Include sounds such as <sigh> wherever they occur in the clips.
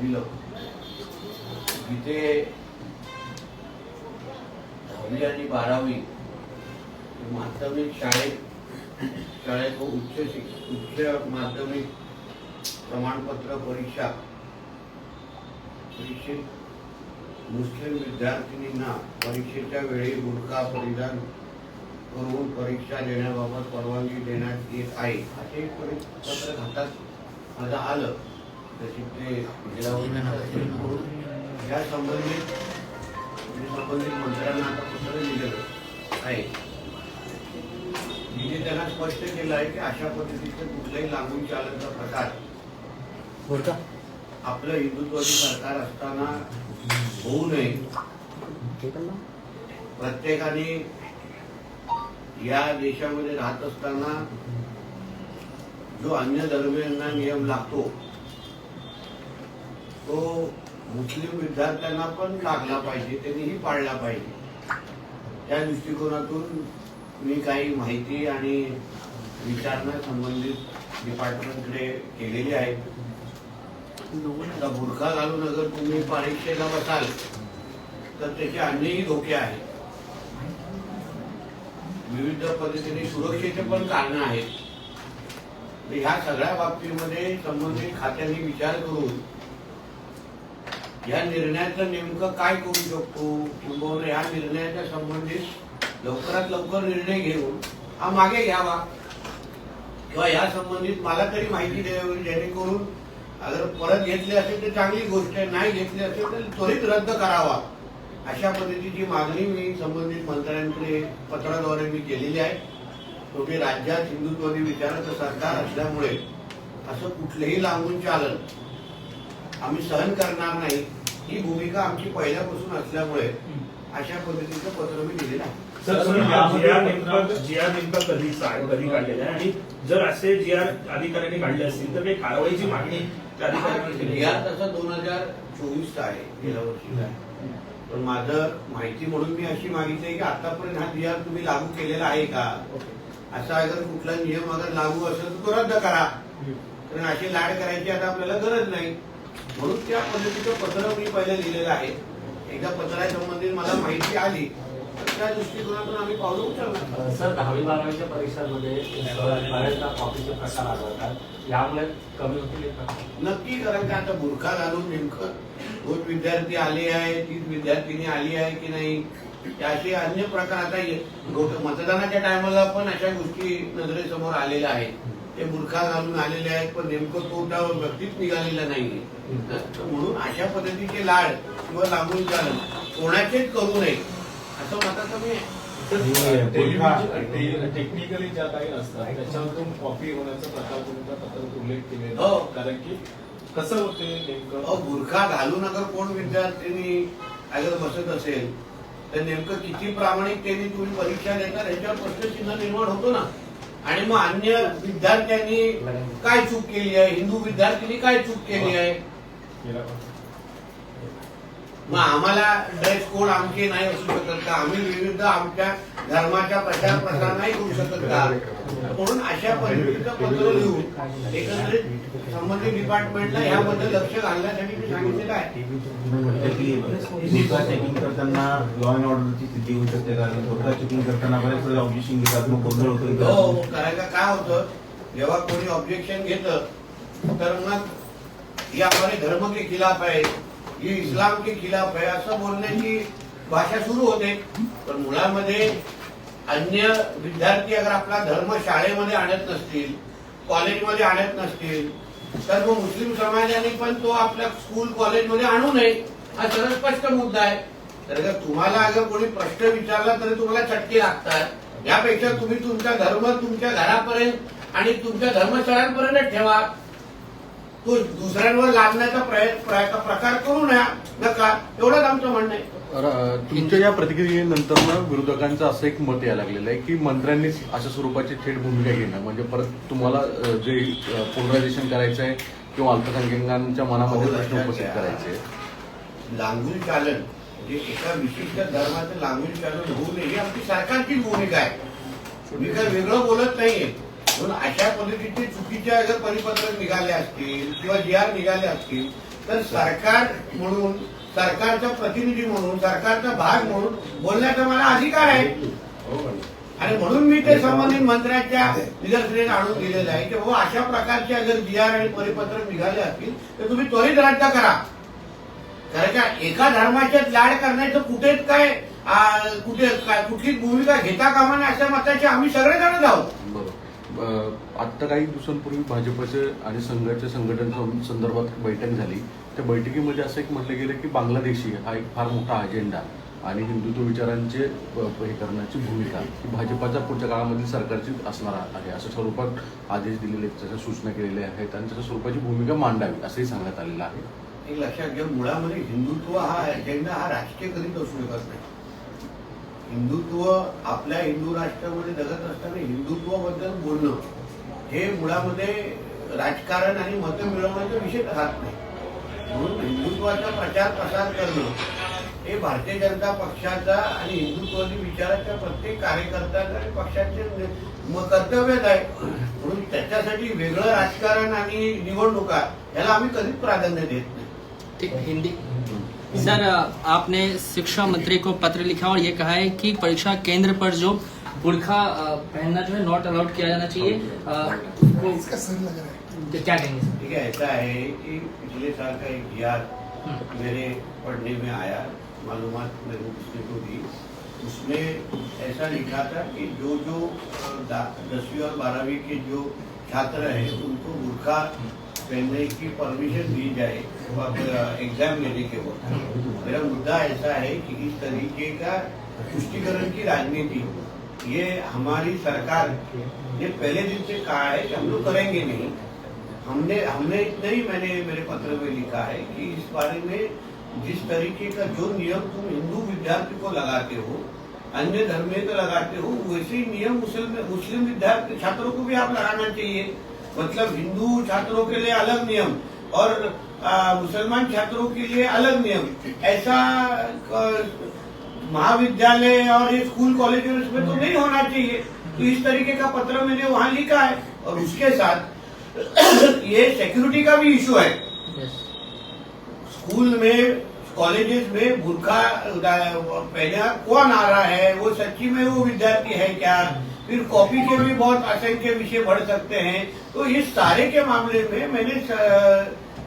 दिलं जिथे दहावी आणि बारावी माध्यमिक शाळेत शाळेत व उच्च शिक्ष उच्च माध्यमिक प्रमाणपत्र परीक्षा परीक्षेत मुस्लिम विद्यार्थिनींना परीक्षेच्या वेळी बुरखा परिधान करून परीक्षा देण्याबाबत परवानगी देण्यात येत आहे. असे एक हातात माझं आलं. तशी ते या संबंधित संबंधित मंत्र्यांना आता पत्र आहे. त्यांना स्पष्ट केलं आहे की अशा पद्धतीचं कुठल्याही लागून चालण्याचा प्रकार आपलं हिंदुत्वादी सरकार असताना होऊ नये. प्रत्येकाने या देशामध्ये राहत असताना जो अन्य धर्मियांना नियम लागतो तो मुस्लिम विद्यार्थ्यांना पण लागला पाहिजे त्यांनीही पाळला पाहिजे. त्या दृष्टिकोनातून मी काही माहिती आणि विचारणा संबंधित डिपार्टमेंटकडे केलेली आहे. आता बुरखा घालून अगर तुम्ही परीक्षेला बसाल तर त्याचे अन्यही धोके आहेत. विविध पद्धतीने सुरक्षेचे पण कारण आहेत. ह्या सगळ्या बाबतीमध्ये संबंधित खात्यांनी विचार करून या निर्णयाचं नेमकं काय करू शकतो? किंबहुना या निर्णयाच्या संबंधित लवकरात लवकर निर्णय घेऊन हा मागे घ्यावा. किंवा या संबंधित मला तरी माहिती द्यावी जेणेकरून अगर परत घेतली असेल तर चांगली गोष्ट आहे नाही घेतली असेल तर त्वरित रद्द करावा. अशा पद्धतीची मागणी मी संबंधित मंत्र्यांकडे पत्राद्वारे मी केलेली आहे. शेवटी राज्यात हिंदुत्ववादी विचाराचं सरकार असल्यामुळे असं कुठलेही लांबून चालन आम्ही सहन करणार नाही. ही भूमिका आमची पहिल्यापासून असल्यामुळे अशा पद्धतीचं पत्र मी दिलेलं आहे. सर सर हा जी आर नेमका जी आर नेमका कधीचा आहे कधी काढलेला आहे. आणि जर असे जी आर अधिकाऱ्यांनी काढले असतील तर काही कारवाईची मागणी त्या अधिकाऱ्यांनी केली या तसा दोन हजार चोवीसचा आहे गेल्या वर्षीचा आहे पण माझं माहिती म्हणून मी अशी मागितली आहे की आतापर्यंत हा जी आर तुम्ही लागू केलेला आहे का? असा अगर कुठला नियम अगर लागू असेल तर तो रद्द करा. कारण अशी लाड करायची आता आपल्याला गरज नाही. म्हणून त्या पद्धतीचं पत्र मी पहिलं लिहिलेलं आहे. एकदा पत्रासंबंधित मला माहिती आली त्या दृष्टिकोनातून आम्ही पावलं उचलणार. सर दहावी बारावीच्या परीक्षांमध्ये बऱ्याचदा कॉपीचे प्रकार आढळतात. यामुळे कमी होतील नक्की कारण का आता बुरखा घालून नेमकं दोन विद्यार्थी आले आहे तीन विद्यार्थिनी आली आहे की नाही? ते असे अन्य प्रकार आता मतदानाच्या टायमाला पण अशा गोष्टी नजरेसमोर आलेल्या आहेत. ते बुरखा घालून आलेले आहेत पण नेमकं तो त्या व्यक्तीच निघालेला नाहीये म्हणून अशा पद्धतीचे लाड किंवा लागून चालन कोणाचेच करू नये असं मताचं मी आहे. टेक्निकली ज्या काही असतात त्याच्यातून कॉपी होण्याचा प्रकार तुम्ही त्या पत्रात उल्लेख केलेला हो. कारण की कसं होते नेमकं बुरखा घालून अगर कोण विद्यार्थिनी अगर बसत असेल तर नेमकं किती प्रामाणिकतेने तुम्ही परीक्षा देता याच्यावर प्रश्नचिन्ह निर्माण होतो ना आणि मग अन्य विद्यार्थ्यांनी काय चूक केली आहे? हिंदू विद्यार्थ्यांनी काय चूक केली आहे? गेल्या मग आम्हाला ड्रेस कोड आमचे नाही असू शकत का? आम्ही विविध आमच्या धर्माच्या प्रचार प्रसार नाही करू शकत का? म्हणून अशा पद्धतीचं पत्र लिहून एकंदरीत संबंधित डिपार्टमेंटला याबद्दल लक्ष घालण्यासाठी मी सांगितलेलं आहे. चेकिंग करताना लॉ अँड ऑर्डरची स्थिती होऊ शकते कारण स्वतः चेकिंग करताना बरेच वेळेला ऑब्जेक्शन घेतात मग गोंधळ हो होतो काय होतं? जेव्हा कोणी ऑब्जेक्शन घेतं तर मग ये हमारे धर्म के खिलाफ ये इस्लाम के खिलाफ है असं बोलण्याची भाषा सुरू होते. पण मुळामध्ये अन्य विद्यार्थी अगर आपला धर्म शाळेमध्ये आणत नसतील कॉलेजमध्ये आणत नसतील तर मग मुस्लिम समाजाने पण तो आपल्या स्कूल कॉलेजमध्ये आणू नये हा सरळ स्पष्ट मुद्दा आहे. तर जर तुम्हाला अगर कोणी प्रश्न विचारला तरी तुम्हाला चटके लागतात. यापेक्षा तुम्ही तुमचा धर्म तुमच्या घरापर्यंत आणि तुमच्या धर्मस्थळांपर्यंत ठेवा. तो दुसऱ्यांवर लादण्याचा प्रयत्न प्रय- प्रकार करू नया नका. एवढंच आमचं म्हणणं आहे. तुमच्या या प्रतिक्रियेनंतर ना विरोधकांचं असं एक मत यायला लागलेलं आहे की मंत्र्यांनीच अशा स्वरूपाची थेट भूमिका घेणं. म्हणजे परत तुम्हाला जे पोलरायझेशन करायचं आहे किंवा अल्पसंख्याकांच्या मनामध्ये प्रश्न उपस्थित करायचे. लांगूल चालन. म्हणजे एका विशिष्ट धर्माचं लांगूल चालन होऊ नये ही आमची सरकारची भूमिका आहे. मी काय वेगळं बोलत नाहीये. म्हणून अशा पद्धतीचे चुकीचे अगर परिपत्रक निघाले असतील किंवा जी आर निघाले असतील तर सरकार म्हणून सरकारचा प्रतिनिधी म्हणून सरकारचा भाग म्हणून बोलण्याचा मला अधिकार आहे. आणि म्हणून मी ते संबंधित मंत्र्यांच्या निदर्शनास आणून दिलेलं आहे की बाबा अशा प्रकारचे अगर जी आर आणि परिपत्र निघाले असतील तर तुम्ही त्वरित रद्द करा. कारण का एका धर्माच्याच लाड करण्याचं कुठेच काय कुठे काय कुठलीच भूमिका घेता कामा नये अशा मताचे आम्ही सगळेजणच आहोत. आत्ता काही दिवसांपूर्वी भाजपचे आणि संघाच्या संघटन संदर्भात बैठक झाली. त्या बैठकीमध्ये असं एक म्हटलं गेलं की बांगलादेशी हा एक फार मोठा अजेंडा आणि हिंदुत्व विचारांचे हे करण्याची भूमिका ही भाजपाच्या पुढच्या काळामध्ये सरकारची असणार आहे. असं स्वरूपात आदेश दिलेले आहेत, त्याच्या सूचना केलेल्या आहेत आणि त्याच्या स्वरूपाची भूमिका मांडावी असंही सांगण्यात आलेलं आहे. एक लक्षात घ्या मुळामध्ये हिंदुत्व हा अजेंडा हा राजकीय कधीच असू शकत नाही. हिंदुत्व आपल्या हिंदू राष्ट्रामध्ये जगत असताना हिंदुत्वाबद्दल बोलणं हे मुळामध्ये राजकारण आणि मतं मिळवण्याचा विषय राहत नाही. म्हणून हिंदुत्वाचा प्रचार प्रसार करणं हे भारतीय जनता पक्षाचा आणि हिंदुत्वादी विचाराच्या प्रत्येक कार्यकर्त्याचं आणि पक्षाचे कर्तव्यच आहे. म्हणून त्याच्यासाठी वेगळं राजकारण आणि निवडणुका याला आम्ही कधीच प्राधान्य देत नाही. ठीक हिंदी सर आपने शिक्षा मंत्री को पत्र लिखा और ये कहा है कि परीक्षा केंद्र पर जो बुरखा पहनना जो है नॉट अलाउड किया जाना चाहिए। वो- क्या कहेंगे ठीक है ऐसा है कि पिछले साल का एक जीआर मेरे पढ़ने में आया मालूम मेरे को दी। उसमें ऐसा लिखा था कि जो जो दसवीं और बारहवीं के जो छात्र हैं उनको बुरखा पहनने की परमिशन दी जाए एग्ज़ाम लेने के वक्त। मेरा मुद्दा ऐसा है कि इस तरीके का पुष्टिकरण की राजनीति ये हमारी सरकार ने पहले दिन से कहा है कि हम लोग करेंगे नहीं। हमने हमने इतना ही मैंने मेरे पत्र में लिखा है कि इस बारे में जिस तरीके का जो नियम तुम हिंदू विद्यार्थी को लगाते हो, अन्य धर्म को लगाते हो, वैसे ही नियम मुस्लिम मुस्लिम विद्यार्थी, छात्रों को भी आप लगाना चाहिए। मतलब हिंदू छात्रों के लिए अलग नियम और मुसलमान छात्रों के लिए अलग नियम। ऐसा महाविद्यालय और ये स्कूल कॉलेज में तो नहीं होना चाहिए। तो इस तरीके का पत्र मैंने वहाँ लिखा है और उसके साथ <coughs> ये सिक्योरिटी का भी इशू है। स्कूल में कॉलेजेस में बुरखा पहना कौन आ रहा है वो सच्ची में वो विद्यार्थी है क्या? फिर कॉपी के भी बहुत असंख्य विषय बढ़ सकते हैं। तो इस सारे के मामले में मैंने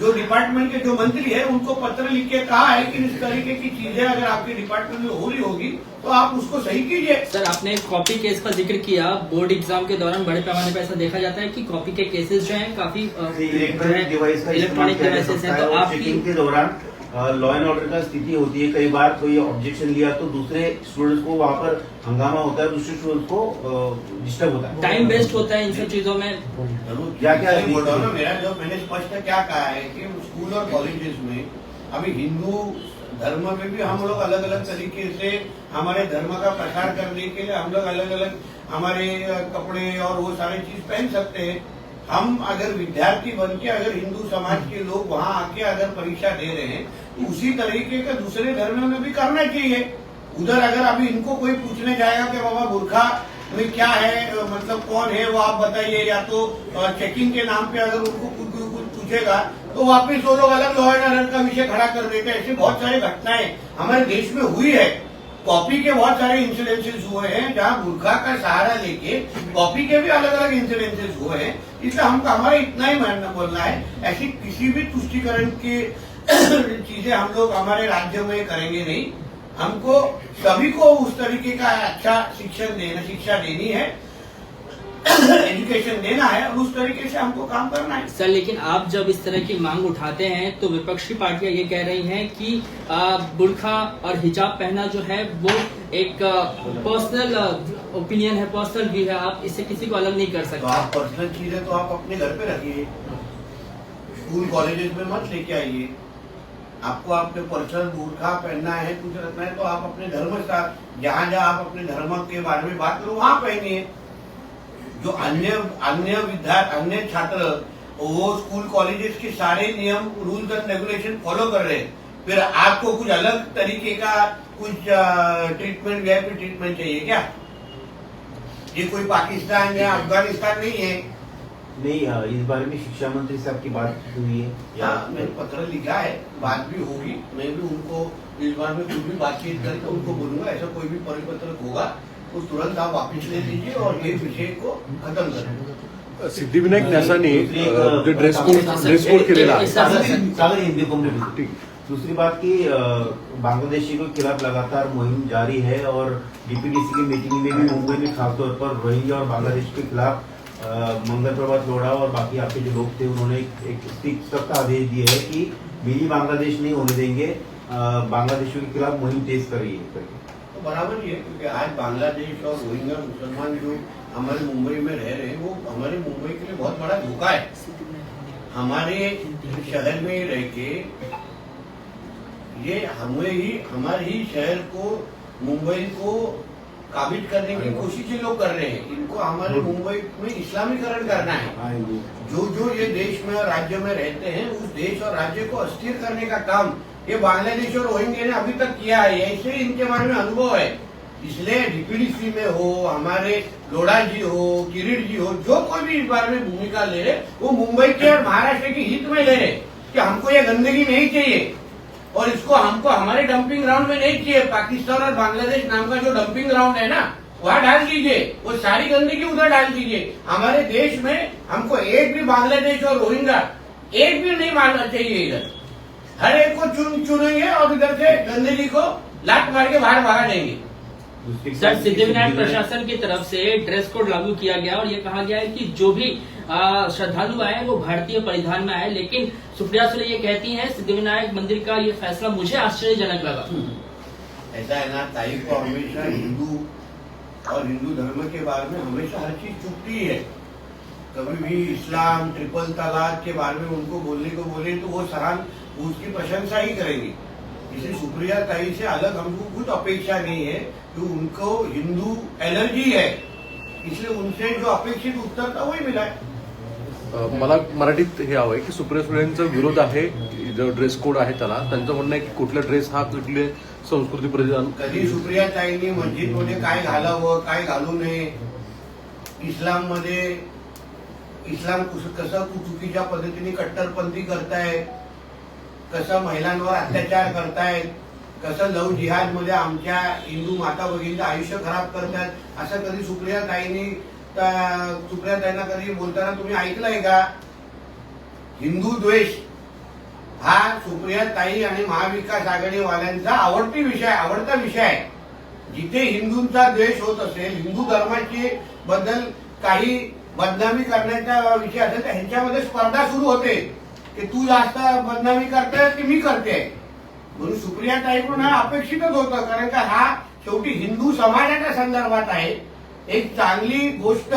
जो डिपार्टमेंट के जो मंत्री है उनको पत्र लिख के कहा है कि इस तरीके की चीज़ें अगर आपके डिपार्टमेंट में हो रही होगी तो आप उसको सही कीजिए। सर आपने कॉपी केस का ज़िक्र किया। बोर्ड एग्ज़ाम के दौरान बड़े पैमाने पर ऐसा देखा जाता है कि कॉपी के केसेस जो हैं काफ़ी इलेक्ट्रॉनिक डिवाइस का इलेक्ट्रॉनिक डिवाइसेस है। तो चेकिंग के दौरान लॉ एंड ऑर्डर का स्थिति होती है। कई बार कोई ऑब्जेक्शन लिया तो दूसरे स्टूडेंट्स को वहाँ पर हंगामा होता है दूसरे स्टूडेंट्स को डिस्टर्ब होता है। टाइम वेस्ट होता है इन सब चीज़ों में। क्या क्या मैं बोल रहा हूँ ना मेरा जो मैंने स्पष्ट क्या कहा है कि स्कूल और कॉलेजेस में अभी हिंदू धर्म में भी हम लोग अलग अलग तरीके से हमारे धर्म का प्रसार करने के लिए हम लोग अलग अलग हमारे कपड़े और वो सारी चीज़ पहन सकते हैं। हम अगर विद्यार्थी बन के, अगर हिंदू समाज के लोग वहाँ आके अगर परीक्षा दे रहे हैं तो उसी तरीके का दूसरे धर्म में भी करना चाहिए। उधर अगर अभी इनको कोई पूछने जाएगा कि बाबा बुरखा में क्या है मतलब कौन है, वो आप बताइए, या तो चेकिंग के नाम पे अगर उनको कुछ कुछ- पूछेगा तो वापिस वो लोग अलग लॉ एंड का विषय खड़ा कर देते हैं। ऐसी बहुत सारी घटनाएँ हमारे देश में हुई है। कॉपी के बहुत सारे इंसिडेंसेस हुए हैं, जहाँ बुरखा का सहारा लेके कॉपी के भी अलग अलग इंसिडेंसेस हुए हैं। इसलिए हमको, हमारा इतना ही मानना, बोलना है, ऐसी किसी भी तुष्टिकरण की <coughs> चीज़ें हम लोग हमारे राज्य में करेंगे नहीं। हमको सभी को उस तरीके का अच्छा शिक्षण देना, शिक्षा देनी है। एजुकेशन देना है और उस तरीके से हमको काम करना है। सर लेकिन आप जब इस तरह की मांग उठाते हैं तो विपक्षी पार्टियाँ ये कह रही हैं कि बुरखा और हिजाब पहनना जो है वो एक पर्सनल ओपिनियन है पर्सनल व्यू है आप इससे किसी को अलग नहीं कर सकते। तो आप पर्सनल चीज़ें तो आप अपने घर पे रखिए। स्कूल कॉलेजेस में मत लेके आइए। आपको आपके पर्सनल बूरखा पहनना है कुछ रखना है तो आप अपने धर्म का जहाँ जहाँ आप अपने धर्म के बारे में बात करो वहाँ पहनिए। जो अन्य अन्य विद्यार्थी अन्य छात्र वो स्कूल कॉलेजेस के सारे नियम रूल्स एंड रेगुलेशन फॉलो कर रहे हैं। फिर आपको कुछ अलग तरीके का कुछ ट्रीटमेंट वीआईपी ट्रीटमेंट चाहिए क्या? ये कोई पाकिस्तान या अफ़गानिस्तान नहीं है? नहीं अ, इस बारे में शिक्षा मंत्री साहब की बात हुई है। या मैंने पत्र लिखा है बात भी होगी। मैं भी उनको इस बार में कुछ भी बातचीत करके उनको बोलूँगा ऐसा कोई भी परिपत्र होगा। तो तुरंत आप वापिस ले लीजिए और ये विषय को खत्म करें सिद्धिविनायक एक, ड्रेस कोड ड्रेस कोड केलेला आहे कम्युनिटी ठीक। दूसरी बात की बांग्लादेशी के खिलाफ लगातार मुहिम जारी है और डीपीडीसी की मीटिंग में भी मुंबई में खासतौर पर रोहिंग्या और बांग्लादेश के खिलाफ मंगल प्रभात लोढ़ा और बाकी आपके जो लोग थे उन्होंने एक, सख्त आदेश दिए है कि मिनी बांग्लादेश नहीं होने देंगे। बांग्लादेशियों के खिलाफ मुहिम तेज करिए तो बराबर ही है क्योंकि आज बांग्लादेश और रोहिंग्या मुसलमान जो हमारे मुंबई में रह रहे हैं वो हमारे मुंबई के लिए बहुत बड़ा धोखा है। हमारे शहर में रह के ये हमें ही हमारे ही शहर को मुंबई को काबिज करने की कोशिश ये लोग कर रहे हैं। इनको हमारे मुंबई में इस्लामीकरण करना है। जो। जो ये देश में और राज्य में रहते हैं उस देश और राज्य को अस्थिर करने का काम ये बांग्लादेश और रोहिंग्या ने अभी तक किया है, ऐसे इनके बारे में अनुभव है। इसलिए डीपीडीसी में हो, हमारे लोढ़ा जी हो, किरीट जी हो, जो कोई भी इस बारे में भूमिका ले रहे वो मुंबई के और महाराष्ट्र के हित में ले रहे कि हमको ये गंदगी नहीं चाहिए। और इसको हमको हमारे डंपिंग ग्राउंड में नहीं चाहिए, पाकिस्तान और बांग्लादेश नाम का जो डंपिंग ग्राउंड है ना, वहाँ डाल दीजिए, वो सारी गंदगी उधर डाल दीजिए। हमारे देश में हमको एक भी बांग्लादेश और रोहिंग्या, एक भी नहीं मानना चाहिए इधर। हर एक को चुन चुनेंगे और इधर से गंदगी को लात मार के बाहर भगा देंगे। सर सिद्धिविनायक प्रशासन की तरफ़ से ड्रेस कोड लागू किया गया और ये कहा गया है कि जो भी श्रद्धालु आए वो भारतीय परिधान में आए लेकिन सुप्रिया सुले ये कहती हैं सिद्धिविनायक मंदिर का ये फैसला मुझे आश्चर्यजनक लगा। ऐसा है ना ताई को हमेशा हिंदू और हिंदू धर्म के बारे में हमेशा हर चीज़ चुपती है। कभी भी इस्लाम ट्रिपल तलाक के बारे में उनको बोलने को बोले तो वो सराहन उसकी प्रशंसा ही करेंगी। इसलिए सुप्रिया ताई से अलग हमको कुछ अपेक्षा नहीं है कि उनको हिंदू एलर्जी है। इसलिए उनसे जो अपेक्षित उत्तर था वही मिला है। मला मराठीत हे हवं आहे की सुप्रिया सुळेंचा विरोध आहे जो ड्रेस कोड आहे त्याला. त्यांचं म्हणणं आहे की कुठला ड्रेस हा कुठले संस्कृती परिधान कधी सुप्रिया ताईंनी मस्जिदमध्ये काय घालावं काय घालू नये? इस्लाममध्ये इस्लाम कुस- कसं चुकीच्या पद्धतीने कट्टरपंथी करतायत कसं महिलांवर अत्याचार करतायत कसं लव जिहादमध्ये आमच्या हिंदू माता भगिनीचं आयुष्य खराब करतायत असं कधी सुप्रिया ताईंनी सुप्रिया ताईंना कधी बोलताना तुम्ही ऐकलंय का? हिंदू द्वेष हा सुप्रिया ताई आणि महाविकास आघाडीवाल्यांचा आवडती विषय आवडता विषय आहे. जिथे हिंदूंचा द्वेष होत असेल हिंदू धर्माची बद्दल काही बदनामी करण्याचा विषय असेल तर ह्यांच्यामध्ये स्पर्धा सुरू होते. की तू जास्त बदनामी करते की मी करते म्हणून सुप्रिया ताईकडून हा अपेक्षितच होतं कारण का हा शेवटी हिंदू समाजाच्या संदर्भात आहे. एक चांगली गोष्ट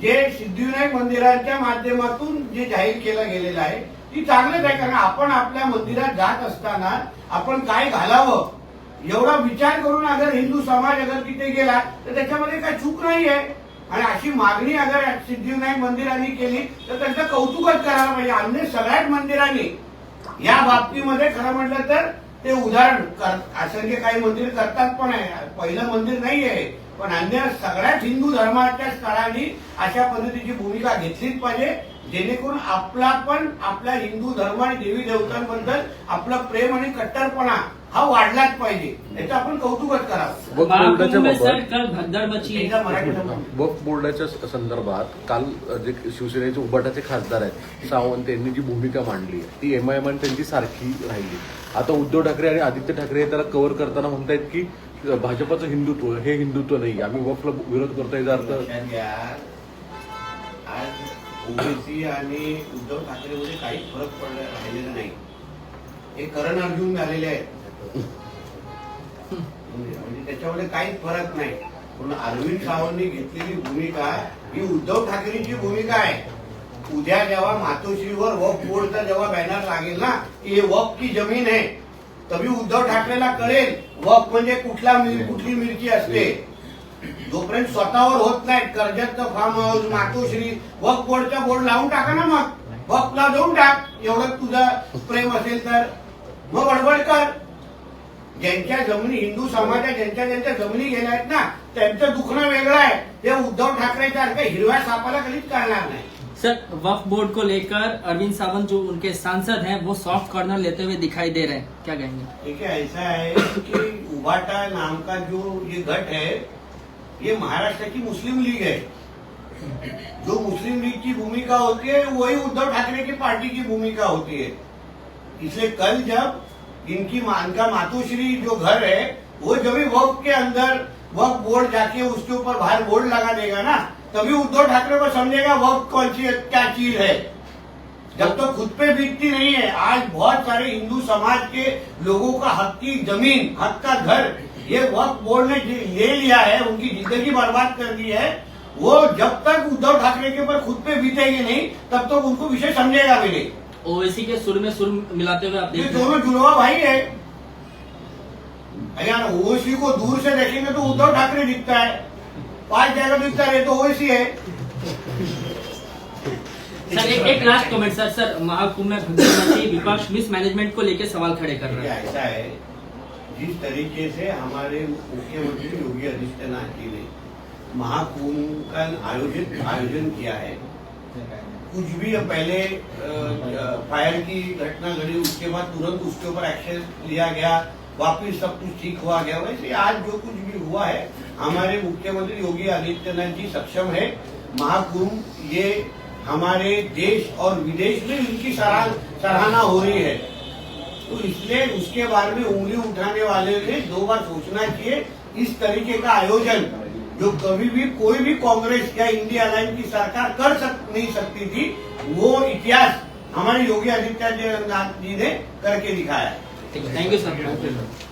जे सिद्धिविनायक मंदिराच्या माध्यमातून जे जाहीर केलं गेलेलं आहे ती चांगलंच आहे कारण आपण आपल्या मंदिरात जात असताना आपण काय घालावं? एवढा विचार करून अगर हिंदू समाज अगर तिथे गेला तर त्याच्यामध्ये काय चूक नाही आहे आणि अशी मागणी अगर सिद्धिविनायक मंदिरांनी केली तर त्यांचं कौतुकच करायला पाहिजे. अन्य सगळ्याच मंदिरांनी. या बाबतीमध्ये खरं म्हटलं तर ते उदाहरण कर असंख्य काही मंदिर करतात पण आहे. पहिलं मंदिर नाही आहे पण अन्य सगळ्याच हिंदू धर्माच्या स्थळांनी अशा पद्धतीची भूमिका घेतलीच पाहिजे. जेणेकरून आपला पण आपल्या हिंदू धर्म आणि देवी देवतांबद्दल आपलं प्रेम आणि कट्टरपणा वाढलाच पाहिजे. याचं आपण कौतुकच करावं. वक्फ बोर्डाच्या है संदर्भात काल जे शिवसेनेचे उबाटाचे खासदार आहेत सावंत यांनी जी भूमिका मांडली ती एमआयएम आणि त्यांची सारखी राहिली. आता उद्धव ठाकरे आणि आदित्य ठाकरे त्याला कव्हर करताना म्हणतायत की भाजपाचं हिंदुत्व हे हिंदुत्व नाही आम्ही वक्फला विरोध करतो याचा अर्थ आज ओबीसी आणि उद्धव ठाकरेमध्ये काही फरक पडला राहिलेला नाही. हे करण अर्जुन झालेले आहेत. म्हणजे, म्हणजे त्याच्यामध्ये काहीच फरक नाही. पण अरविंद सावंतनी घेतलेली भूमिका ही उद्धव ठाकरेंची भूमिका आहे. उद्या जेव्हा मातोश्रीवर वक बोर्डचा जेव्हा बॅनर लागेल ना की हे वक की जमीन आहे तभी उद्धव ठाकरेला कळेल वक म्हणजे कुठला कुठली मिरची असते. जोपर्यंत स्वतःवर होत नाही कर्जतचं फार्म हाऊस मातोश्री वक बोर्डचा बोर्ड लावून टाका ना मग. वकला जाऊन टाक. एवढं तुझं प्रेम असेल तर. मग बडबड कर. ज्यांच्या जमिनी हिंदू समाजात ज्यांच्या ज्यांच्या जमिनी गेल्या आहेत ना त्यांचं दुखणं वेगळं आहे. ते उद्धव ठाकरेच्या सारख्या हिरव्या सापाला कधीच कळणार नाही. सर वक्फ बोर्ड को लेकर अरविंद सावंत जो उनके सांसद हैं वो सॉफ्ट कॉर्नर लेते हुए दिखाई दे रहे हैं। क्या कहेंगे? देखिए ऐसा है कि उबाटा नाम का जो ये गट है ये महाराष्ट्र की मुस्लिम लीग है। जो मुस्लिम लीग की भूमिका होती है वही उद्धव ठाकरे की पार्टी की भूमिका होती है। इसलिए कल जब इनकी इनका मातोश्री जो घर है, वो जब भी वक्त के अंदर वक्त बोर्ड जाके उसके ऊपर बाहर बोर्ड लगा देगा ना, तभी उद्धव ठाकरे को समझेगा वक्त कौन सी, क्या चीज़ है। जब तो खुद पे बीतती नहीं है, आज बहुत सारे हिंदू समाज के लोगों का हक की ज़मीन, हक का घर, ये वक्त बोर्ड ने ले लिया है, उनकी ज़िंदगी बर्बाद कर दी है, वो जब तक उद्धव ठाकरे के ऊपर खुद पे बीतेगी नहीं, तब तक तो उनको विषय समझेगा भी नहीं। ओवैसी के सुर में सुर मिलाते हुए आप ये देख रहे हैं। दोनों जुड़वा भाई है। यार ओवैसी को दूर से देखेंगे तो उद्धव ठाकरे दिखता है। पाँच जगह दिखता रहे तो ओवैसी है। सर एक, एक last comment sir sir Mahakumbh में मची विपक्ष मिसमैनेजमेंट को लेकर सवाल खड़े कर रहा है। ऐसा है जिस तरीके से हमारे मुख्यमंत्री योगी आदित्यनाथ जी ने महाकुंभ का आयोजित आयोजन किया है कुछ भी पहले फायर की घटना घटी, उसके बाद तुरंत उसके ऊपर एक्शन लिया गया, वापिस सब कुछ ठीक हुआ गया। वैसे आज जो कुछ भी हुआ है, हमारे मुख्यमंत्री योगी आदित्यनाथ जी सक्षम है। महाकुंभ, ये हमारे देश और विदेश में इनकी सराह, सराहना हो रही है। तो इसलिए उसके बारे में उंगली उठाने वाले ने दो बार सोचना चाहिए इस तरीके का आयोजन। जो कभी भी कोई भी कांग्रेस या इंडिया अलायंस की सरकार कर सक नहीं सकती थी वो इतिहास हमारे योगी आदित्यनाथ जी ने करके दिखाया है। ठीक है थैंक यू सर